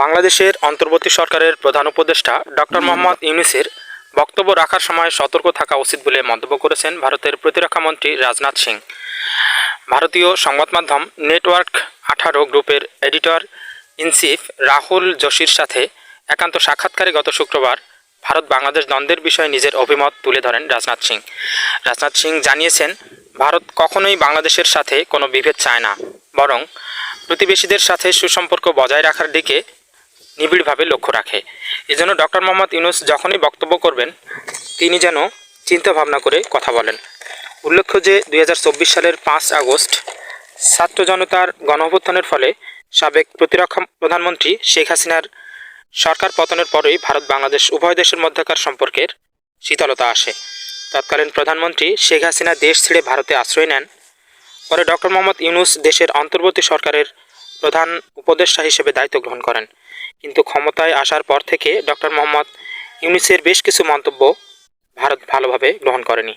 বাংলাদেশের অন্তর্বর্তী সরকারের প্রধান উপদেষ্টা ডক্টর মোহাম্মদ ইউনিসের বক্তব্য রাখার সময় সতর্ক থাকা উচিত বলে মন্তব্য করেছেন ভারতের প্রতিরক্ষামন্ত্রী রাজনাথ সিং। ভারতীয় সংবাদ মাধ্যম নেটওয়ার্ক আঠারো গ্রুপের এডিটর ইন চিফ রাহুল যোশীর সাথে একান্ত সাক্ষাৎকারে গত শুক্রবার ভারত বাংলাদেশ দ্বন্দ্বের বিষয়ে নিজের অভিমত তুলে ধরেন রাজনাথ সিং। রাজনাথ সিং জানিয়েছেন, ভারত কখনোই বাংলাদেশের সাথে কোনো বিভেদ চায় না, বরং প্রতিবেশীদের সাথে সুসম্পর্ক বজায় রাখার দিকে নিবিড়ভাবে লক্ষ্য রাখে। এজন্য ডক্টর মোহাম্মদ ইউনুস যখনই বক্তব্য করবেন, তিনি যেন চিন্তা ভাবনা করে কথা বলেন। উল্লেখ্য যে দু হাজার চব্বিশ সালের পাঁচ আগস্ট ছাত্র জনতার গণঅভ্যুত্থানের ফলে সাবেক প্রতিরক্ষা প্রধানমন্ত্রী শেখ হাসিনার সরকার পতনের পরেই ভারত বাংলাদেশ উভয় দেশের মধ্যকার সম্পর্কের শীতলতা আসে। তৎকালীন প্রধানমন্ত্রী শেখ হাসিনা দেশ ছেড়ে ভারতে আশ্রয় নেন। পরে ডক্টর মোহাম্মদ ইউনুস দেশের অন্তর্বর্তী সরকারের প্রধান উপদেষ্টা হিসেবে দায়িত্ব গ্রহণ করেন। কিন্তু ক্ষমতায় আসার পর থেকে ডক্টর মোহাম্মদ ইউনিসের বেশ কিছু মন্তব্য ভারত ভালোভাবে গ্রহণ করেনি।